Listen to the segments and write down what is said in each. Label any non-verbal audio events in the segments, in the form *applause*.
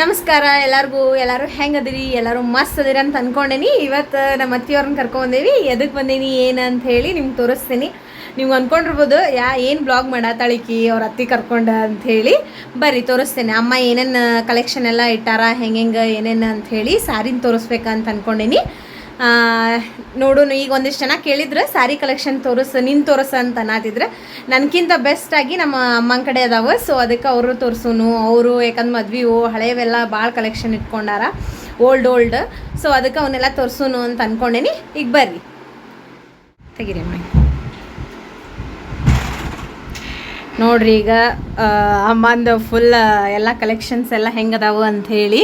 ನಮಸ್ಕಾರ ಎಲ್ಲರಿಗೂ ಎಲ್ಲರೂ ಹೆಂಗೆ ಅದಿರಿ ಎಲ್ಲರೂ ಮಸ್ತ್ ಅದಿರಿ ಅಂತ ಅನ್ಕೊಂಡೇನಿ. ಇವತ್ತು ನಮ್ಮ ಅತ್ತಿಯವ್ರನ್ನ ಕರ್ಕೊಂಡೇವಿ ಎದಕ್ಕೆ ಬಂದೀನಿ ಏನು ಅಂತ ಹೇಳಿ ನಿಮ್ಗೆ ತೋರಿಸ್ತೀನಿ. ನೀವು ಅಂದ್ಕೊಂಡಿರ್ಬೋದು ಯಾ ಏನು ಬ್ಲಾಗ್ ಮಾಡತ್ತಾಳಿಕಿ ಅವ್ರ ಅತ್ತಿ ಕರ್ಕೊಂಡ ಅಂತ ಹೇಳಿ. ಬರ್ರಿ ತೋರಿಸ್ತೇನೆ. ಅಮ್ಮ ಏನೇನು ಕಲೆಕ್ಷನ್ ಎಲ್ಲ ಇಟ್ಟಾರ ಹೆಂಗೆ ಏನೇನು ಅಂತ ಹೇಳಿ ಸಾರಿನ ತೋರಿಸ್ಬೇಕಂತ ಅನ್ಕೊಂಡೇನಿ. ಆ, ನೋಡೋಣ ಈಗ ಒಂದಿಷ್ಟು ಜನ ಕೇಳಿದ್ರೆ ಸ್ಯಾರಿ ಕಲೆಕ್ಷನ್ ತೋರಿಸ್, ನಿನ್ ತೋರಿಸ ಅಂತ ಅನ್ನತಿದ್ರೆ ನನಗಿಂತ ಬೆಸ್ಟ್ ಆಗಿ ನಮ್ಮ ಅಮ್ಮನ ಕಡೆ ಅದಾವೆ ಸೊ ಅದಕ್ಕೆ ಅವರು ತೋರಿಸೋನು. ಅವರು ಯಾಕಂದ್ರೆ ಮದ್ವೆವು ಹಳೆಯವೆಲ್ಲ ಭಾಳ ಕಲೆಕ್ಷನ್ ಇಟ್ಕೊಂಡಾರ ಓಲ್ಡ್ ಓಲ್ಡ್ ಸೊ ಅದಕ್ಕೆ ಅವನ್ನೆಲ್ಲ ತೋರಿಸೋನು ಅಂತ ಅನ್ಕೊಂಡೇನಿ. ಈಗ ಬರ್ರಿ. ತೆಗಿರಿ ಅಮ್ಮ. ನೋಡ್ರಿ ಈಗ ಅಮ್ಮಂದು ಫುಲ್ ಎಲ್ಲ ಕಲೆಕ್ಷನ್ಸ್ ಎಲ್ಲ ಹೆಂಗದಾವು ಅಂತ ಹೇಳಿ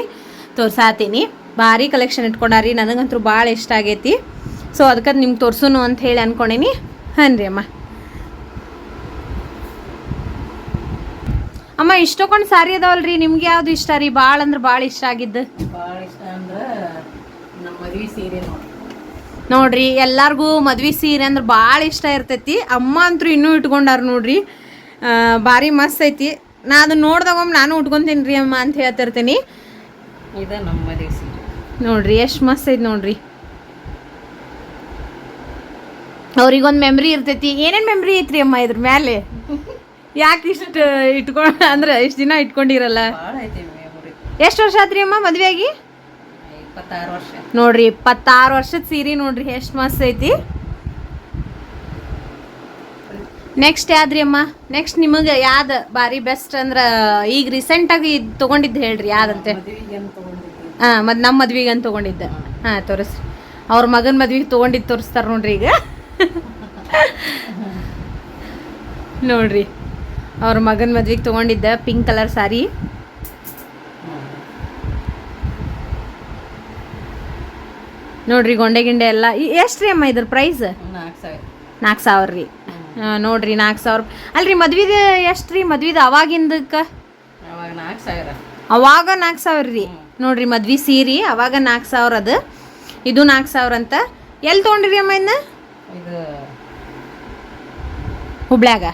ತೋರ್ಸಾತೀನಿ. ಭಾರಿ ಕಲೆಕ್ಷನ್ ಇಟ್ಕೊಂಡಾರಿ ನನಗಂತೂ ಭಾಳ ಇಷ್ಟ ಆಗೈತಿ. ಸೊ ಅದಕ್ಕೆ ನಿಮ್ಗೆ ತೋರ್ಸುನು ಅಂತ ಹೇಳಿ ಅನ್ಕೊಂಡೇನಿ. ಹಾನ್ ರೀ ಅಮ್ಮ. ಅಮ್ಮ ಇಷ್ಟೊಂದು ಸಾರಿ ಅದಾವಲ್ರಿ ನಿಮ್ಗೆ ಯಾವ್ದು ಇಷ್ಟ ರೀ? ಭಾಳ ಅಂದ್ರೆ ಭಾಳ ಇಷ್ಟ ಆಗಿದ್ದು. ನೋಡ್ರಿ. ಎಲ್ಲಾರ್ಗೂ ಮದ್ವೆ ಸೀರೆ ಅಂದ್ರೆ ಭಾಳ ಇಷ್ಟ ಇರ್ತೈತಿ. ಅಮ್ಮ ಅಂತೂ ಇನ್ನೂ ಇಟ್ಕೊಂಡಾರ ನೋಡ್ರಿ. ಭಾರಿ ಮಸ್ತ್ ಐತಿ. ನಾ ಅದನ್ನ ನೋಡ್ದಾಗ ನಾನು ಉಟ್ಕೊಂತೀನಿ ರೀ ಅಮ್ಮ ಅಂತ ಹೇಳ್ತಿರ್ತೀನಿ. ಇದು ನಮ್ಮ ಮದ್ವೆ ಸೀರೆ. ನೋಡ್ರಿ ಎಷ್ಟು ಮಸ್ತ್ ಐತಿ ನೋಡ್ರಿ. ಅವ್ರಿಗೊಂದು ಮೆಮ್ರಿ ಇರ್ತೈತಿ. ಏನೇನು ಮೆಮ್ರಿ ಐತ್ರಿ ಅಮ್ಮ ಇದ್ರ ಮೇಲೆ ಯಾಕೆ ಇಷ್ಟು ಇಟ್ಕೊಂಡು ಅಂದ್ರೆ ಇಷ್ಟು ದಿನ ಇಟ್ಕೊಂಡಿರಲ್ಲ? ಎಷ್ಟು ವರ್ಷ ಆತ್ರಿ ಅಮ್ಮ ಮದ್ವೆ ಆಗಿ? ವರ್ಷ. ನೋಡ್ರಿ ಇಪ್ಪತ್ತಾರು ವರ್ಷದ ಸೀರೆ ನೋಡ್ರಿ ಎಷ್ಟು ಮಸ್ತ್ ಐತಿ. ನೆಕ್ಸ್ಟ್ ಯಾವ್ದ್ರಿ ಅಮ್ಮ? ನೆಕ್ಸ್ಟ್ ನಿಮಗೆ ಯಾವ್ದು ಬಾರಿ ಬೆಸ್ಟ್ ಅಂದ್ರೆ ಈಗ ರೀಸೆಂಟಾಗಿ ತೊಗೊಂಡಿದ್ದು ಹೇಳ್ರಿ ಯಾವ್ದಂತೆ ಹಾಂ ಮತ್ತು ನಮ್ಮ ಮದ್ವೆಗೆ ಅಂತ ತೊಗೊಂಡಿದ್ದೆ. ಹಾಂ ತೋರಿಸ್ರಿ. ಅವ್ರ ಮಗನ ಮದ್ವೆಗೆ ತೊಗೊಂಡಿದ್ದು ತೋರಿಸ್ತಾರೆ ನೋಡ್ರಿ ಈಗ. ನೋಡ್ರಿ. ಅವ್ರ ಮಗನ ಮದ್ವೆಗೆ ತೊಗೊಂಡಿದ್ದೆ ಪಿಂಕ್ ಕಲರ್ ಸಾರಿ ನೋಡ್ರಿ ಗೊಂಡೆ ಗಿಂಡೆ ಎಲ್ಲ. ಎಷ್ಟು ರೀ ಅಮ್ಮ ಇದ್ರ ಪ್ರೈಸ್ ನಾಲ್ಕು ಸಾವಿರ. ರೀ. ನೋಡ್ರಿ ನಾಲ್ಕು ಸಾವಿರ. ಅಲ್ರಿ ಮದ್ವಿದ ಎಷ್ಟು ರೀ ಮದ್ವಿದ ಅವಾಗಿಂದಕ್ಕೆ? ಅವಾಗ ನಾಲ್ಕು ಸಾವಿರ. ರೀ. ನೋಡ್ರಿ ಮದ್ವೆ ಸೀರೆ ಅವಾಗ ನಾಲ್ಕು ಸಾವಿರ ಅದು. ಇದು ನಾಲ್ಕು ಸಾವಿರ ಅಂತ. ಎಲ್ಲಿ ತೊಗೊಂಡ್ರಿ ಅಮ್ಮ ಇನ್ನ? ಇದು ಹುಬ್ಳ್ಯಾಗ?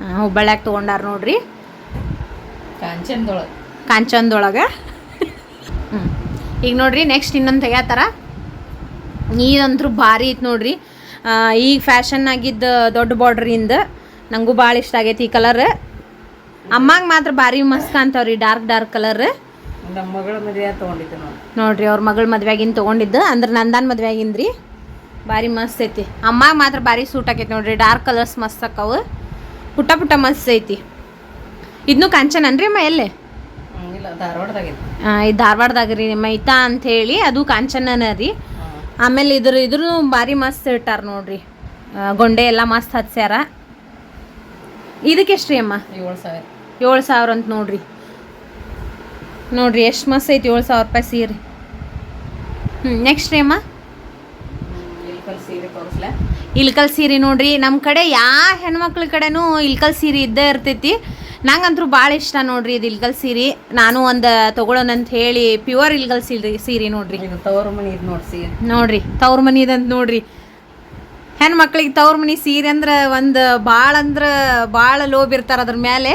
ಹಾಂ ಹುಬ್ಬಳ್ಯಾಗ ತೊಗೊಂಡಾರ ನೋಡ್ರಿ. ಕಾಂಚನದೊಳಗೆ. ಕಾಂಚನದೊಳಗೆ. ಹ್ಞೂ ಈಗ ನೋಡ್ರಿ ನೆಕ್ಸ್ಟ್ ಇನ್ನೊಂದು ತೆಗ್ಯಾತಾರ. ಇದಂತೂ ಭಾರಿ ಐತೆ ನೋಡ್ರಿ. ಈಗ ಫ್ಯಾಷನ್ ಆಗಿದ್ದ ದೊಡ್ಡ ಬಾರ್ಡ್ರಿಂದ ನಂಗೂ ಭಾಳ ಇಷ್ಟ ಆಗೈತಿ ಈ ಕಲರ್ ಅಮ್ಮಗೆ ಮಾತ್ರ ಭಾರಿ ಮಸ್ತ್ ಕಾಣ್ತಾವ್ರಿ ಡಾರ್ಕ್ ಡಾರ್ಕ್ ಕಲರ್ ನಮ್ಮ ಮಗಳ ಮದುವೆ ತೊಗೊಂಡಿದ್ದೆ ನೋಡಿ. ನೋಡ್ರಿ ಅವ್ರ ಮಗಳ ಮದ್ವೆಗಿಂದ ತಗೊಂಡಿದ್ದು ಅಂದ್ರೆ ನಂದನ್ ಮದ್ವೆಯಾಗಿಂದ ರೀ ಭಾರಿ ಮಸ್ತ್ ಐತಿ. ಅಮ್ಮ ಮಾತ್ರ ಭಾರಿ ಸೂಟ್ ಆಕೈತಿ ನೋಡ್ರಿ ಡಾರ್ಕ್ ಕಲರ್ಸ್ ಮಸ್ತ್ ಆಕಾವು ಪುಟ್ಟ ಪುಟ್ಟ ಮಸ್ತ್ ಐತಿ. ಇದನ್ನು ಕಂಚನ್ ಅನ್ರಿ ಅಮ್ಮ ಎಲ್ಲೇ? ಇಲ್ಲ ಇದು ಧಾರವಾಡದಾಗ ರೀ ಮೈತಾ ಅಂತ ಹೇಳಿ ಅದು ಕಾಂಚನನ ರೀ. ಆಮೇಲೆ ಇದ್ರ ಇದ್ರೂ ಭಾರಿ ಮಸ್ತ್ ಇಟ್ಟಾರ ನೋಡ್ರಿ. ಆ, ಗೊಂಡೆ ಎಲ್ಲ ಮಸ್ತ್ ಹಚ್ಚ್ಯಾರ ಇದಕ್ಕೆ ಎಷ್ಟು ರೀ ಅಮ್ಮ? ಏಳು ಸಾವಿರ. ಏಳು ಸಾವಿರ ಅಂತ ನೋಡ್ರಿ. ನೋಡ್ರಿ ಎಷ್ಟು ಮಸ್ತ್ ಐತಿ ಏಳು ಸಾವಿರ ರೂಪಾಯಿ ಸೀರೆ. ಹ್ಞೂ ನೆಕ್ಸ್ಟ್ ರೀ ಅಮ್ಮ. ಇಲ್ಕಲ್ ಸೀರೆ ನೋಡ್ರಿ ನಮ್ಮ ಕಡೆ ಯಾ ಹೆಣ್ಮಕ್ಳ ಕಡೆನೂ ಇಲ್ಕಲ್ ಸೀರೆ ಇದ್ದೇ ಇರ್ತೈತಿ. ನಂಗಂತೂ ಭಾಳ ಇಷ್ಟ ನೋಡ್ರಿ ಇದು ಇಲ್ಕಲ್ ಸೀರೆ. ನಾನು ಒಂದು ತೊಗೊಳೋಣ ಅಂತ ಹೇಳಿ ಪ್ಯೂರ್ ಇಲ್ಕಲ್ ಸೀರೆ ಸೀರೆ ನೋಡ್ರಿ. ತವ್ರ ಮನಿ ನೋಡ್ರಿ ನೋಡ್ರಿ ತವ್ರ ಮನಿದಂತ ನೋಡ್ರಿ. ಹೆಣ್ಮಕ್ಳಿಗೆ ತವ್ರ ಮನಿ ಸೀರೆ ಅಂದ್ರೆ ಒಂದು ಭಾಳ ಅಂದ್ರೆ ಭಾಳ ಲೋಬ್ ಇರ್ತಾರೆ ಅದ್ರ ಮೇಲೆ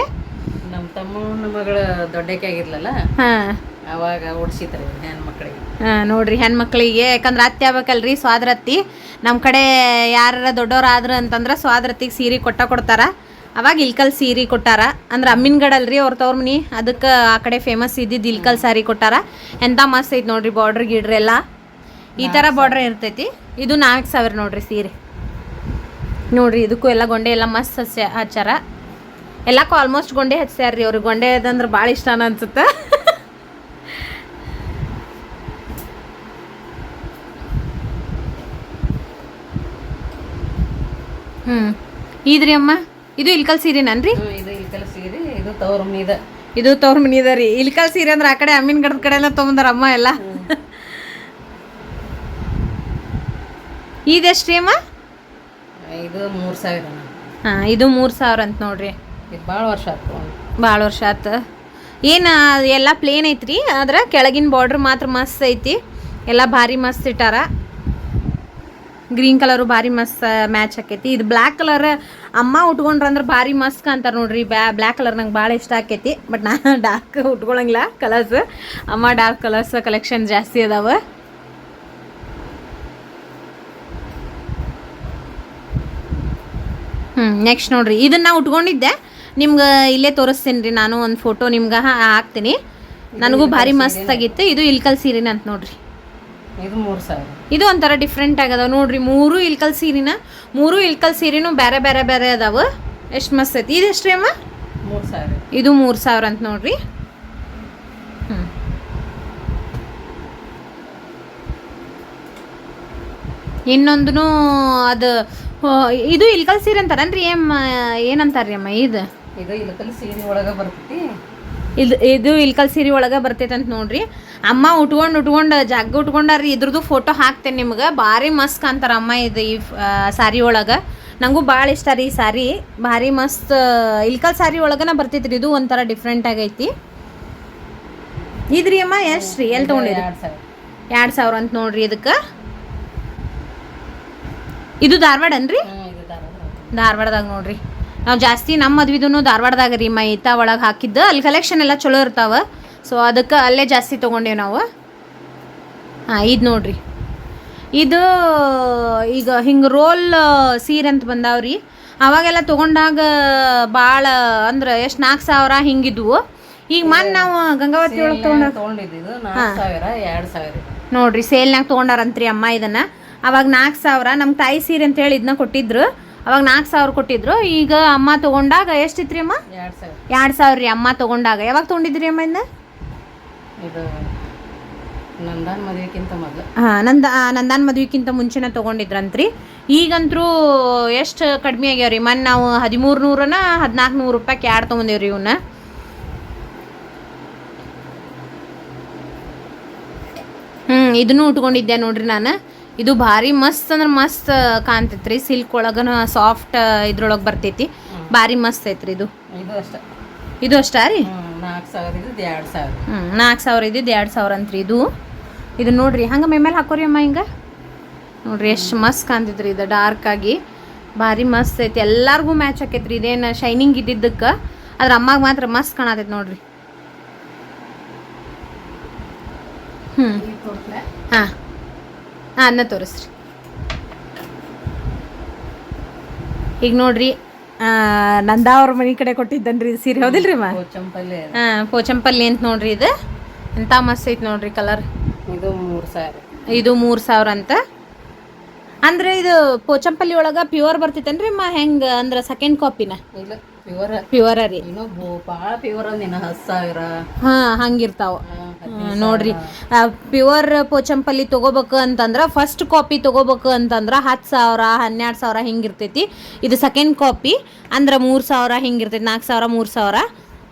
ತಮ್ಮನ ಮಗಳ ದೊಡ್ಡಕ್ಕೆ ಆಗಿರ್ಲಲ್ಲ ಹಾಂ. ಅವಾಗ ಓಡಿಸಿತಾರೆ ಹೆಣ್ಮಕ್ಳಿಗೆ. ಹಾಂ ನೋಡ್ರಿ ಹೆಣ್ಮಕ್ಳಿಗೆ. ಯಾಕಂದ್ರೆ ಅತ್ತೆ ಆಗ್ಬೇಕಲ್ರಿ ಸ್ವಾದ್ರತ್ತಿ. ನಮ್ಮ ಕಡೆ ಯಾರ ದೊಡ್ಡವ್ರು ಆದ್ರ ಅಂತಂದ್ರೆ ಸ್ವಾದ್ರತ್ತಿಗೆ ಸೀರೆ ಕೊಟ್ಟ ಕೊಡ್ತಾರ. ಅವಾಗ ಇಲ್ಕಲ್ ಸೀರೆ ಕೊಟ್ಟಾರ. ಅಂದ್ರೆ ಅಮ್ಮಿನ್ಗಡಲ್ರಿ ಅವ್ರ ತವ್ರ ಮನಿ. ಅದಕ್ಕೆ ಆ ಕಡೆ ಫೇಮಸ್ ಇದ್ದಿದ್ದು ಇಲ್ಕಲ್ ಸಾರಿ ಕೊಟ್ಟಾರ. ಎಂಥ ಮಸ್ತ್ ಐತಿ ನೋಡ್ರಿ ಬಾರ್ಡ್ರ್ ಗಿಡ್ರ್ ಎಲ್ಲ. ಈ ಥರ ಬಾರ್ಡ್ರ್ ಇರ್ತೈತಿ. ಇದು ನಾಲ್ಕು ಸಾವಿರ ನೋಡ್ರಿ ಸೀರೆ. ನೋಡ್ರಿ ಇದಕ್ಕೂ ಎಲ್ಲ ಗೊಂಡೆ ಎಲ್ಲ ಮಸ್ತ್ ಹಚ್ಚ ಹಚ್ಚಾರ ಎಲ್ಲಕ್ಕೂ ಆಲ್ಮೋಸ್ಟ್ ಗೊಂಡೆ ಹಚ್ಚ್ಯಾರ್ರಿ ಅವ್ರಿಗೆ. ಗೊಂಡೆ ಅದಂದ್ರೆ ಭಾಳ ಇಷ್ಟ ಅನ್ಸುತ್ತೆ. ಹ್ಞೂ ಇದ್ರಿ ಅಮ್ಮ? ಇದು ಇಲ್ಕಲ್ ಸೀರೆನನ್ರಿ ಹ್ಮ್, ಇದು ಇಲ್ಕಲ್ ಸೀರೆ ಇದು ತವ್ರ ಮನೆ ಇದು ತವ್ರ ಮನಿ ಇದ ರೀ. ಇಲ್ಕಲ್ ಸೀರೆ ಅಂದ್ರೆ ಆ ಕಡೆ ಅಮ್ಮಿನ ಗಡದ ಕಡೆ ಎಲ್ಲ ತೊಗೊಂಡಾರ ಅಮ್ಮ ಎಲ್ಲ. *laughs* ಇದೆಷ್ಟು ರೀ ಅಮ್ಮ ಇದು ಮೂರು ಸಾವಿರ. ಹಾಂ ಇದು ಮೂರು ಸಾವಿರ ಅಂತ ನೋಡ್ರಿ. ಭಾಳ ವರ್ಷ ಆಯ್ತು. ಭಾಳ ಏನು, ಎಲ್ಲ ಪ್ಲೇನ್ ಐತ್ರಿ, ಆದ್ರೆ ಕೆಳಗಿನ ಬಾರ್ಡ್ರ್ ಮಾತ್ರ ಮಸ್ತ್ ಐತಿ. ಎಲ್ಲ ಭಾರಿ ಮಸ್ತ್ ಇಟ್ಟಾರ. ಗ್ರೀನ್ ಕಲರು ಭಾರಿ ಮಸ್ತ್ ಮ್ಯಾಚ್ ಆಕೈತಿ. ಇದು ಬ್ಲ್ಯಾಕ್ ಕಲರ್ ಅಮ್ಮ ಉಟ್ಕೊಂಡ್ರಂದ್ರೆ ಭಾರಿ ಮಸ್ತ್ ಅಂತಾರೆ ನೋಡ್ರಿ. ಬ್ಯಾ ಬ್ಲ್ಯಾಕ್ ಕಲರ್ ನಂಗೆ ಭಾಳ ಇಷ್ಟ ಆಕೈತಿ. ಬಟ್ ನಾನು ಡಾರ್ಕ್ ಉಟ್ಕೊಳಂಗಿಲ್ಲ ಕಲರ್ಸ್ ಅಮ್ಮ ಡಾರ್ಕ್ ಕಲರ್ಸ್ ಕಲೆಕ್ಷನ್ ಜಾಸ್ತಿ ಅದಾವ. ಹ್ಞೂ ನೆಕ್ಸ್ಟ್ ನೋಡ್ರಿ. ಇದನ್ನ ನಾ ಉಟ್ಕೊಂಡಿದ್ದೆ. ನಿಮ್ಗೆ ಇಲ್ಲೇ ತೋರಿಸ್ತೀನಿ ರೀ ನಾನು ಒಂದು ಫೋಟೋ ನಿಮ್ಗೆ ಹಾಕ್ತೀನಿ. ನನಗೂ ಭಾರಿ ಮಸ್ತ್ ಆಗಿತ್ತು. ಇದು ಇಲ್ಕಲ್ ಸೀರೆನ ಅಂತ ನೋಡ್ರಿ. ಇದು ಮೂರು ಸಾವಿರ ಇದು ಒಂಥರ ಡಿಫ್ರೆಂಟ್ ಆಗದ ನೋಡ್ರಿ ಮೂರು ಇಲ್ಕಲ್ ಸೀರಿನ? ಮೂರು ಇಲ್ಕಲ್ ಸೀರೆನೂ ಬೇರೆ ಬೇರೆ ಬೇರೆ ಅದಾವ. ಎಷ್ಟು ಮಸ್ತ್ ಐತಿ. ಇದು ಎಷ್ಟು ರೀ ಅಮ್ಮ ಇದು ಮೂರು ಸಾವಿರ ಅಂತ ನೋಡ್ರಿ. ಹ್ಞೂ ಇನ್ನೊಂದು ಅದು ಇದು ಇಲ್ಕಲ್ ಸೀರೆ ಅಂತಾರನ್ರಿ? ಏಮ್ ಏನಂತಾರ್ರಿ ಅಮ್ಮ ಇದು? ಇದು ಇಲಕಲ್ ಸೀರೆ ಒಳಗೆ ಬರ್ತೈತಿ. ಇದು ಇದು ಇಲ್ಕಲ್ ಸೀರೆ ಒಳಗೆ ಬರ್ತೈತೆ ಅಂತ ನೋಡ್ರಿ. ಅಮ್ಮ ಉಟ್ಕೊಂಡು ಉಟ್ಕೊಂಡು ಜಾಗ ಉಟ್ಕೊಂಡಾರ್ರಿ ಇದ್ರದ್ದು ಫೋಟೋ ಹಾಕ್ತೇನೆ ನಿಮ್ಗೆ. ಭಾರಿ ಮಸ್ತ್ ಅಂತಾರ ಅಮ್ಮ ಇದು ಈ ಸಾರಿ ಒಳಗೆ. ನನಗೂ ಭಾಳ ಇಷ್ಟ ರೀ ಈ ಸಾರಿ. ಭಾರಿ ಮಸ್ತ್ ಇಲ್ಕಲ್ ಸಾರಿ ಒಳಗನ ಬರ್ತೈತ್ರಿ. ಇದು ಒಂಥರ ಡಿಫ್ರೆಂಟ್ ಆಗೈತಿ. ಇದ್ರಿ ಅಮ್ಮ ಎಷ್ಟು ರೀ? ಎಲ್ಲಿ ತೊಗೊಂಡಿರಿ ಎರಡು ಸಾವಿರ. ಅಂತ ನೋಡ್ರಿ ಇದಕ್ಕೆ. ಇದು ಧಾರವಾಡ ಅನ್ರಿ ಧಾರವಾಡದಾಗ ನೋಡ್ರಿ. ನಾವು ಜಾಸ್ತಿ ನಮ್ಮ ಮದ್ವಿದೂ ಧಾರವಾಡದಾಗ ರೀ ಮೈತಾ ಒಳಗೆ ಹಾಕಿದ್ದು. ಅಲ್ಲಿ ಕಲೆಕ್ಷನ್ ಎಲ್ಲ ಚಲೋ ಇರ್ತಾವ. ಸೊ ಅದಕ್ಕೆ ಅಲ್ಲೇ ಜಾಸ್ತಿ ತೊಗೊಂಡೇವು ನಾವು. ಹಾಂ ಇದು ನೋಡ್ರಿ. ಇದು ಈಗ ಹಿಂಗೆ ರೋಲ್ ಸೀರೆ ಅಂತ ಬಂದಾವ್ರಿ ಅವಾಗೆಲ್ಲ ತೊಗೊಂಡಾಗ ಭಾಳ ಅಂದ್ರೆ ಎಷ್ಟು ನಾಲ್ಕು ಸಾವಿರ ಹಿಂಗಿದ್ವು. ಈಗ ಮನ್ ನಾವು ಗಂಗಾವತಿ ಒಳಗೆ ತೊಗೊಂಡಿದ್ದು ನೋಡ್ರಿ ಸೇಲ್ನಾಗ ತೊಗೊಂಡಾರಂತ್ರಿ ಅಮ್ಮ ಇದನ್ನ. ಅವಾಗ ನಾಲ್ಕು ಸಾವಿರ. ನಮ್ಮ ತಾಯಿ ಸೀರೆ ಅಂತ ಹೇಳಿ ಇದನ್ನ ಕೊಟ್ಟಿದ್ರು. ಅವಾಗ ನಾಲ್ಕು ಸಾವಿರ ಕೊಟ್ಟಿದ್ರು. ಈಗ ಅಮ್ಮ ತೊಗೊಂಡಾಗ ಎಷ್ಟಿತ್ರಿ ಅಮ್ಮ? ಎರಡು ಸಾವಿರ. ರೀ ಅಮ್ಮ ತೊಗೊಂಡಾಗ. ಯಾವಾಗ ತೊಗೊಂಡಿದ್ರಿ ಅಮ್ಮ ಇಂದ ಹಾಂ ನಂದ ನಂದಾನ್ ಮದ್ವಿಕ್ಕಿಂತ ಮುಂಚೆನೇ ತೊಗೊಂಡಿದ್ರಂತ್ರಿ. ಈಗಂತರೂ ಎಷ್ಟು ಕಡಿಮೆ ಆಗ್ಯಾವ್ರಿ ಮೊನ್ನೆ ನಾವು ಹದಿಮೂರು ನೂರನ ಹದಿನಾಲ್ಕು ನೂರು ರೂಪಾಯಿ ಎರಡು ತೊಗೊಂಡೇವ್ರಿ ಇವನ್ನ ಹ್ಞೂ ಇದನ್ನು ಉಟ್ಕೊಂಡಿದ್ದೆ ನೋಡ್ರಿ ನಾನು. ಇದು ಭಾರಿ ಮಸ್ತ್ ಅಂದ್ರೆ ಮಸ್ತ್ ಕಾಣ್ತೈತ್ರಿ. ಸಿಲ್ಕ್ ಒಳಗನ ಸಾಫ್ಟ್ ಇದ್ರೊಳಗೆ ಬರ್ತೈತಿ. ಭಾರಿ ಮಸ್ತ್ ಐತ್ರಿ ಇದು. ಇದು ಅಷ್ಟೇ. ಇದು ಅಷ್ಟಾ ರೀ? ನಾಲ್ಕು ಸಾವಿರ ಇದ್ದು ಎರಡು ಸಾವಿರ. ಹ್ಞೂ ನಾಲ್ಕು ಸಾವಿರ ಇದ್ದಿದ್ದು ಎರಡು ಸಾವಿರ ಅಂತ್ರಿ ಇದು. ಇದು ನೋಡ್ರಿ ಹಂಗೆ ಮೈ ಮೇಲೆ ಹಾಕೋರಿ ಅಮ್ಮ ಹಿಂಗೆ? ನೋಡ್ರಿ ಎಷ್ಟು ಮಸ್ತ್ ಕಾಣ್ತೈತ್ರಿ ಇದು ಡಾರ್ಕ್ ಆಗಿ. ಭಾರಿ ಮಸ್ತ್ ಐತಿ. ಎಲ್ಲಾರ್ಗೂ ಮ್ಯಾಚ್ ಆಕೈತ್ರಿ ಇದೇನು ಶೈನಿಂಗ್ ಇದ್ದಿದ್ದಕ್ಕೆ. ಅದ್ರ ಅಮ್ಮಗೆ ಮಾತ್ರ ಮಸ್ತ್ ಕಾಣತೈತಿ ನೋಡ್ರಿ. ಹ್ಞೂ? ಹಾಂ. ಹಾಂ ಅನ್ನ ತೋರಿಸ್ರಿ. ಈಗ ನೋಡ್ರಿ ನಂದಾ ಅವ್ರ ಮನೆ ಕಡೆ ಕೊಟ್ಟಿದ್ದನ್ರಿ ರೀ ಸೀರೆ ಹೌದಿಲ್ರಿ ಮಾ. ಹಾಂ ಪೋಚಂಪಲ್ಲಿ ಅಂತ ನೋಡ್ರಿ ಇದು. ಎಂಥ ಮಸ್ತ್ ಐತಿ ನೋಡ್ರಿ ಕಲರ್ ಇದು ಮೂರು ಸಾವಿರ. ಇದು ಮೂರು ಸಾವಿರ ಅಂತ. ಅಂದ್ರೆ ಇದು ಪೋಚಂಪಲ್ಲಿ ಒಳಗೆ ಪ್ಯೂರ್ ಬರ್ತೈತೇನ್ರಿ ಮಾ ಹೆಂಗೆ ಅಂದ್ರೆ ಸೆಕೆಂಡ್ ಕಾಪಿನ ಇಲ್ಲ. ರೀ. ಭಾಳ ಅಂದಿನ ಹತ್ತು ಸಾವಿರ. ಹಾ ಹಂಗಿರ್ತಾವ. ನೋಡ್ರಿ. ಪ್ಯೂರ್ ಪೋಚಂಪಲ್ಲಿ ತಗೋಬೇಕು ಅಂತಂದ್ರೆ ಫಸ್ಟ್ ಕಾಪಿ ತಗೋಬೇಕು ಅಂತಂದ್ರೆ ಹತ್ತು ಸಾವಿರ ಹನ್ನೆರಡು ಸಾವಿರ ಹಿಂಗಿರ್ತೈತಿ. ಇದು ಸೆಕೆಂಡ್ ಕಾಪಿ ಅಂದ್ರೆ ಮೂರು ಸಾವಿರ ಹಿಂಗಿರ್ತೈತಿ ನಾಲ್ಕು ಸಾವಿರ ಮೂರು ಸಾವಿರ.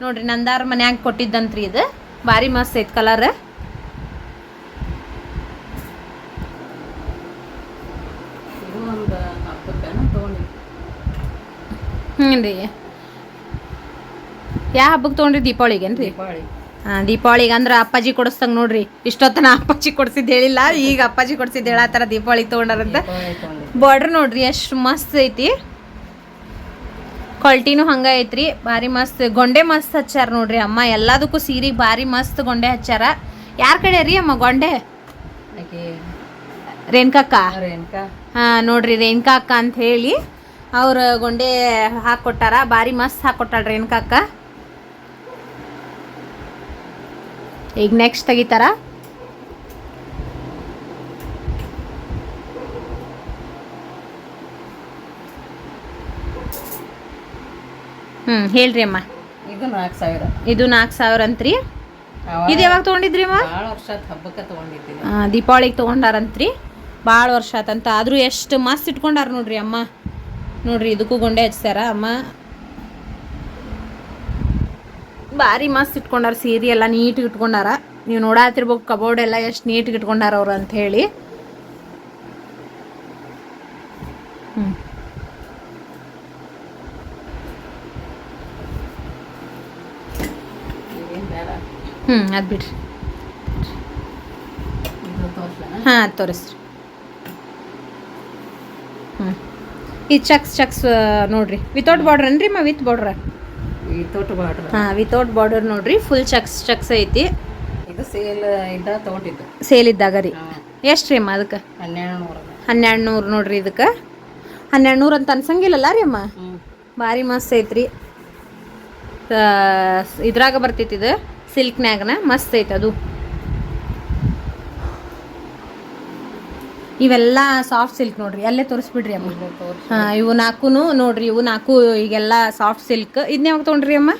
ನೋಡ್ರಿ ನಂದಾರ ಮನ್ಯಾಗ ಕೊಟ್ಟಿದ್ದಂತ್ರಿ ಇದು. ಭಾರಿ ಮಸ್ತ್ ಐತಿ ಕಲರ್ ಹ್ಞೂ ರೀ. ಯಾವ ಹಬ್ಬಕ್ಕೆ ತೊಗೊಂಡ್ರಿ ದೀಪಾವಳಿಗೇನ್ರಿ ದೀಪಾವಳಿ. ಹಾಂ ದೀಪಾವಳಿಗೆ ಅಂದ್ರೆ ಅಪ್ಪಾಜಿ ಕೊಡಿಸ್ದಂಗೆ ನೋಡ್ರಿ. ಇಷ್ಟೊತ್ತನ ಅಪ್ಪಾಜಿ ಕೊಡ್ಸಿದ್ದು ಹೇಳಿಲ್ಲ ಈಗ ಅಪ್ಪಾಜಿ ಕೊಡ್ಸಿದ್ದು ಹೇಳತ್ತಾರ ದೀಪಾವಳಿಗೆ ತೊಗೊಂಡಾರಂತ ದೀಪಾವಳಿ ತಗೊಂಡಾರಂತ ಬಾರ್ಡ್ರ್ ನೋಡ್ರಿ ಎಷ್ಟು ಮಸ್ತ್ ಐತಿ. ಕ್ವಾಲಿಟಿನೂ ಹಂಗೆ ಐತ್ರಿ ಭಾರಿ ಮಸ್ತ್. ಗೊಂಡೆ ಮಸ್ತ್ ಹಚ್ಚಾರ ನೋಡ್ರಿ ಅಮ್ಮ ಎಲ್ಲದಕ್ಕೂ ಸೀರೆಗೆ ಭಾರಿ ಮಸ್ತ್ ಗೊಂಡೆ ಹಚ್ಚಾರ ಯಾರ ಕಡೆ ರೀ ಅಮ್ಮ ಗೊಂಡೆ? ರೇಣುಕಕ್ಕ? ರೇಣುಕಾ. ಹಾಂ ನೋಡ್ರಿ ರೇಣುಕಾ ಅಕ್ಕ ಅಂತ ಹೇಳಿ ಅವ್ರ ಗೊಂಡೆ ಹಾಕೊಟ್ಟಾರ ಭಾರಿ ಮಸ್ತ್ ಹಾಕ್ಕೊಟ್ಟಾಳ ರೇಣುಕಕ್ಕ. ಈಗ ನೆಕ್ಸ್ಟ್ ತೆಗಿತಾರ? ಹ್ಮ್ ಹೇಳ್ರಿ ಅಮ್ಮ. ಇದು ನಾಲ್ಕು ಸಾವಿರ. ಇದು ನಾಲ್ಕು ಸಾವಿರ ಅಂತ್ರಿ? ಇದು ಯಾವಾಗ ತೊಗೊಂಡಿದ್ರಿ ಅಮ್ಮ? ಭಾಳ ವರ್ಷ ಹಬ್ಬಕ್ಕೆ ತೊಗೊಂಡಿದ್ದೀನಿ. ದೀಪಾವಳಿಗೆ ತೊಗೊಂಡಾರಂತ್ರಿ? ಭಾಳ ವರ್ಷ ಆತಂತ ಆದ್ರೂ ಎಷ್ಟು ಮಸ್ತ್ ಇಟ್ಕೊಂಡಾರ ನೋಡ್ರಿ ಅಮ್ಮ. ನೋಡ್ರಿ ಇದಕ್ಕೂ ಗೊಂಡೆ ಹಚ್ತಾರ ಅಮ್ಮ. ಭಾರಿ ಮಸ್ತ್ ಇಟ್ಕೊಂಡಾರ, ಸೀರೆ ಎಲ್ಲ ನೀಟಿಗೆ ಇಟ್ಕೊಂಡಾರ. ನೀವು ನೋಡಾತಿರ್ಬೇಕು ಕಬೋರ್ಡ್ ಎಲ್ಲ ಎಷ್ಟು ನೀಟಿಗೆ ಇಟ್ಕೊಂಡಾರ ಅವ್ರು ಅಂತ ಹೇಳಿ. ಹ್ಞೂ ಹ್ಞೂ ಅದು ಬಿಡ್ರಿ. ಹಾಂ, ಅದು ತೋರಿಸ್ರಿ. ಹ್ಞೂ ಈ ಚಕ್ಸ್ ಚಕ್ಸ್, ನೋಡ್ರಿ. ವಿತೌಟ್ ಬಾರ್ಡ್ರ್ ಏನ್ರಿ ಮಾ ವಿತ್ ಬಾರ್ಡ್ರ ಈ ಬಾರ್ಡರ್ ಹಾಂ ವಿತೌಟ್ ಬಾರ್ಡರ್ ನೋಡ್ರಿ ಫುಲ್ ಚಕ್ಸ್ ಚಕ್ಸ್ ಐತಿ. ಇದು ಸೇಲ್ ಇದ್ದ ತೊಗೊಂಡಿದ್ದು ಸೇಲ್ ಇದ್ದಾಗ ರೀ. ಎಷ್ಟು ರೀ ಅಮ್ಮ ಅದಕ್ಕೆ? ಹನ್ನೆರಡು ನೂರು ಹನ್ನೆರಡು ನೂರು ನೋಡ್ರಿ ಇದಕ್ಕೆ. ಹನ್ನೆರಡು ನೂರು ಅಂತ ಅನ್ಸಂಗಿಲ್ಲಲ್ಲ ರೀ ಅಮ್ಮ? ಭಾರಿ ಮಸ್ತ್ ಐತ್ರಿ. ಇದ್ರಾಗ ಬರ್ತೈತಿ ಇದು ಸಿಲ್ಕ್ನ್ಯಾಗನ ಮಸ್ತ್ ಐತಿ ಅದು. ಇವೆಲ್ಲ ಸಾಫ್ಟ್ ಸಿಲ್ಕ್ ನೋಡ್ರಿ ಅಲ್ಲೇ ತೋರಿಸ್ಬಿಡ್ರಿ ಅಮ್ಮ. ಹಾಂ ಇವು ನಾಲ್ಕು ನೋಡ್ರಿ ಇವು ನಾಲ್ಕು ಈಗೆಲ್ಲ ಸಾಫ್ಟ್ ಸಿಲ್ಕ್ ಇದನ್ನ ಯಾವಾಗ ತೊಗೊಂಡ್ರಿ ಅಮ್ಮ?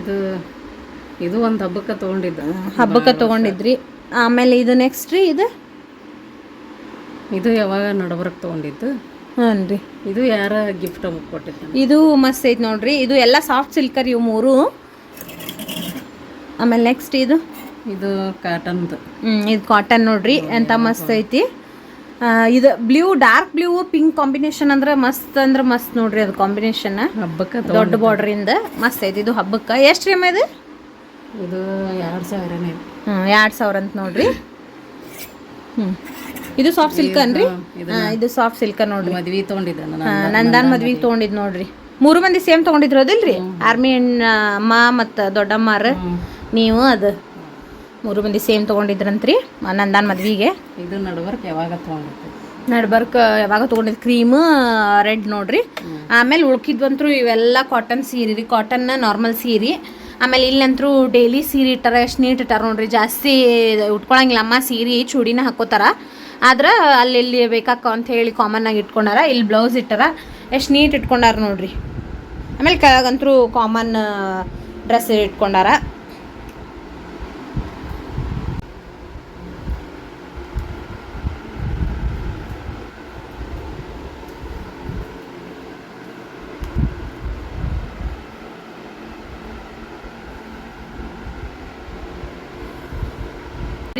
ಇದು ಇದು ಒಂದು ಹಬ್ಬಕ್ಕೆ ತೊಗೊಂಡಿದ್ದ. ಹಬ್ಬಕ್ಕೆ ತೊಗೊಂಡಿದ್ರಿ. ಆಮೇಲೆ ಇದು ನೆಕ್ಸ್ಟ್ ರೀ ಇದು? ಇದು ಯಾವಾಗ ನಡಬರಕ್ಕೆ ತೊಗೊಂಡಿದ್ದು? ಹಾಂ ರೀ. ಇದು ಯಾರ ಗಿಫ್ಟ್ ಕೊಟ್ಟಿದ್ದ? ಇದು ಮಸ್ತ್ ಐತಿ ನೋಡ್ರಿ ಇದು ಎಲ್ಲ ಸಾಫ್ಟ್ ಸಿಲ್ಕರ್ ಇವು ಮೂರು. ಆಮೇಲೆ ನೆಕ್ಸ್ಟ್ ಇದು? ಇದು ಕಾಟನ್ದು ಇದು ಕಾಟನ್ ನೋಡ್ರಿ ಎಂತ ಮಸ್ತ್ ಐತಿ. ಇದು blue dark blue pink combination ಅಂದ್ರೆ ಮಸ್ತ್ ಅಂದ್ರೆ ಮಸ್ತ್ ನೋಡ್ರಿ ಅದು ಕಾಂಬಿನೇಷನ್ ಹಬ್ಬಕ್ಕೆ ದೊಡ್ಡ ಬಾರ್ಡರ್ ಇಂದ ಮಸ್ತ್ ಐತಿ ಇದು ಹಬ್ಬಕ್ಕೆ. ಎಷ್ಟು ರೀ ಅಮ್ಮ ಇದು? ಇದು ಎರಡು ಸಾವಿರ ಹ್ಮ್ ಎರಡ್ ಸಾವಿರ ಅಂತ ನೋಡ್ರಿ. ಇದು ಸಾಫ್ಟ್ ಸಿಲ್ಕ್ ಅನ್ರಿ? ಇದು ಸಾಫ್ಟ್ ಸಿಲ್ಕ್ ನೋಡ್ರಿ. ಮದ್ವಿ ತಗೊಂಡಿದ್ದೆ ಮದ್ವಿ. ನಂದಾನ್ ಮದ್ವಿಗೆ ತೊಗೊಂಡಿದ್ ನೋಡ್ರಿ. ಮೂರು ಮಂದಿ ಸೇಮ್ ತೊಗೊಂಡಿದ್ರು ಅದಿಲ್ರಿ? ಆರ್ಮಿ ಅಮ್ಮ ಮತ್ತ ದೊಡ್ಡಮ್ಮಾರ ನೀವು ಅದು. ಮೂರು ಮಂದಿ ಸೇಮ್ ತೊಗೊಂಡಿದ್ರಂತ್ರಿ ನಂದಾನ ಮದ್ವಿಗೆ. ಇದು ನಡಬರ್ಕ್ ಯಾವಾಗ ತಗೊಂಡಿದ್ದು? ನಡ್ಬರ್ಕ್ ಯಾವಾಗ ತೊಗೊಂಡಿದ್ ಕ್ರೀಮ್ ರೆಡ್ ನೋಡ್ರಿ. ಆಮೇಲೆ ಉಳ್ಕಿದ್ವಂತ್ರು ಇವೆಲ್ಲ ಕಾಟನ್ ಸೀರೆ ರೀ ಕಾಟನ್ ನಾರ್ಮಲ್ ಸೀರೆ. ಆಮೇಲೆ ಇಲ್ಲಂತ್ರು ಡೈಲಿ ಸೀರೆ ಇಟ್ಟಾರ ಎಷ್ಟು ನೀಟ್ ಇಟ್ಟಾರ ನೋಡ್ರಿ. ಜಾಸ್ತಿ ಉಟ್ಕೊಳಂಗಿಲ್ಲ. ಅಮ್ಮ ಸೀರೆ ಚೂಡಿನ ಹಾಕೋತಾರ. ಆದ್ರೆ ಅಲ್ಲಿ ಇಲ್ಲಿ ಬೇಕಾಕ ಅಂತ ಹೇಳಿ ಕಾಮನ್ ಆಗಿ ಇಟ್ಕೊಂಡಾರ. ಇಲ್ಲಿ ಬ್ಲೌಸ್ ಇಟ್ಟಾರ. ಎಷ್ಟು ನೀಟ್ ಇಟ್ಕೊಂಡಾರ ನೋಡ್ರಿ. ಆಮೇಲೆ ಕೆಳಗಂತರೂ ಕಾಮನ್ ಡ್ರೆಸ್ ಇಟ್ಕೊಂಡಾರ.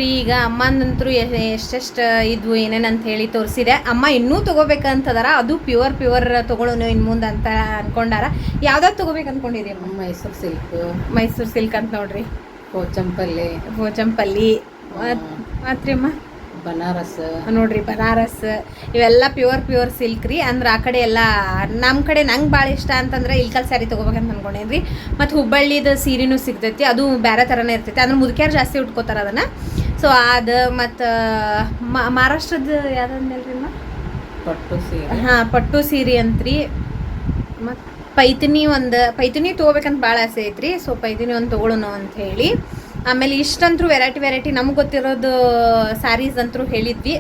ಈಗ ಅಮ್ಮಂದಂತರೂ ಎಷ್ಟೆಷ್ಟು ಇದ್ವು ಏನೇನಂತ ಹೇಳಿ ತೋರಿಸಿದೆ. ಅಮ್ಮ ಇನ್ನೂ ತಗೋಬೇಕಂತದಾರ ಅದು ಪ್ಯೂರ್ ಪ್ಯೂರ್ ತಗೊಳ್ಳೋನು ಇನ್ನು ಮುಂದೆ ಅಂತ ಅನ್ಕೊಂಡಾರ. ಯಾವ್ದಾದ್ರು ತಗೋಬೇಕು ಅನ್ಕೊಂಡಿರಿ ಅಮ್ಮ? ಮೈಸೂರು ಸಿಲ್ಕ್. ಮೈಸೂರು ಸಿಲ್ಕ್ ಅಂತ ನೋಡ್ರಿ. ಕೋಚಂಪಲ್ಲಿ ಪೋಚಂಪಲ್ಲಿ ಮಾತ್ರಿ ಅಮ್ಮ ಬನಾರಸ್. ನೋಡ್ರಿ ಬನಾರಸ್. ಇವೆಲ್ಲ ಪ್ಯೂರ್ ಪ್ಯೂರ್ ಸಿಲ್ಕ್ ರೀ. ಅಂದ್ರೆ ಆ ಕಡೆ ಎಲ್ಲ ನಮ್ಮ ಕಡೆ ನಂಗೆ ಭಾಳ ಇಷ್ಟ ಅಂತಂದ್ರೆ ಇಲ್ಕಲ್ ಸ್ಯಾರಿ ತೊಗೋಬೇಕಂತ ಅನ್ಕೊಂಡೇನ್ರಿ. ಮತ್ತು ಹುಬ್ಬಳ್ಳಿದ ಸೀರೆನೂ ಸಿಗ್ತೈತಿ. ಅದು ಬೇರೆ ಥರನೇ ಇರ್ತೈತಿ. ಅಂದ್ರೆ ಮುದುಕ್ಯಾರು ಜಾಸ್ತಿ ಉಟ್ಕೋತಾರೆ ಅದನ್ನು. ಸೊ ಅದು ಮತ್ತು ಮಹಾರಾಷ್ಟ್ರದ ಯಾವ್ದಂದ್ರಿ ಅಮ್ಮ? ಪಟ್ಟು ಸೀರೆ. ಹಾಂ ಪಟ್ಟು ಸೀರೆ ಅಂತ್ರಿ. ಮತ್ತು ಪೈತಿನಿ ಒಂದು ಪೈತಿನಿ ತೊಗೋಬೇಕಂತ ಭಾಳ ಆಸೆ ಐತ್ರಿ. ಸೊ ಪೈತಿನಿ ಒಂದು ತೊಗೊಳೋಣ ಅಂತ ಹೇಳಿ. ಆಮೇಲೆ ಇಷ್ಟಂತ್ರು ವೆರೈಟಿ ವೆರೈಟಿ ನಮ್ಗೆ ಗೊತ್ತಿರೋದು ಸ್ಯಾರೀಸ್ ಅಂತರೂ ಹೇಳಿದ್ವಿ.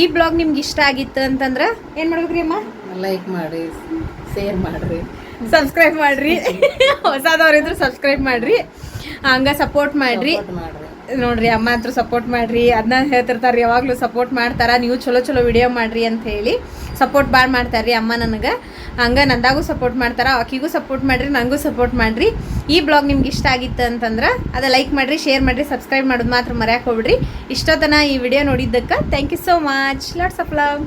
ಈ ಬ್ಲಾಗ್ ನಿಮ್ಗೆ ಇಷ್ಟ ಆಗಿತ್ತು ಅಂತಂದ್ರೆ ಏನು ಮಾಡ್ಬೇಕ್ರಿ ಅಮ್ಮ? ಲೈಕ್ ಮಾಡಿ ಶೇರ್ ಮಾಡಿರಿ. ಸಬ್ಸ್ಕ್ರೈಬ್ ಮಾಡ್ರಿ. ಹೊಸದವ್ರಿದ್ರು ಸಬ್ಸ್ಕ್ರೈಬ್ ಮಾಡಿರಿ. ಹಂಗೆ ಸಪೋರ್ಟ್ ಮಾಡ್ರಿ. *laughs* ನೋಡ್ರಿ, ಅಮ್ಮ ಅಂತೂ ಸಪೋರ್ಟ್ ಮಾಡ್ರಿ ಅದನ್ನ ಹೇಳ್ತಿರ್ತಾರೆ ಯಾವಾಗಲೂ ಸಪೋರ್ಟ್ ಮಾಡ್ತಾರ, ನೀವು ಚಲೋ ಚಲೋ ವಿಡಿಯೋ ಮಾಡ್ರಿ ಅಂತ ಹೇಳಿ ಸಪೋರ್ಟ್ ಭಾಳ ಮಾಡ್ತಾರ್ರಿ ಅಮ್ಮ ನನಗೆ. ಹಂಗೆ ನಂದಾಗೂ ಸಪೋರ್ಟ್ ಮಾಡ್ತಾರ, ಆಕಿಗೂ ಸಪೋರ್ಟ್ ಮಾಡ್ರಿ ನನಗೂ ಸಪೋರ್ಟ್ ಮಾಡ್ರಿ. ಈ ಬ್ಲಾಗ್ ನಿಮ್ಗೆ ಇಷ್ಟ ಆಗಿತ್ತು ಅಂತಂದ್ರೆ ಅದ ಲೈಕ್ ಮಾಡ್ರಿ ಶೇರ್ ಮಾಡ್ರಿ ಸಬ್ಸ್ಕ್ರೈಬ್ ಮಾಡೋದು ಮಾತ್ರ ಮರ್ಯಾಕೆ ಹೋಗ್ಬಿಡ್ರಿ. ಇಷ್ಟೊತ್ತನ ಈ ವಿಡಿಯೋ ನೋಡಿದ್ದಕ್ಕೆ thank you so much lots of love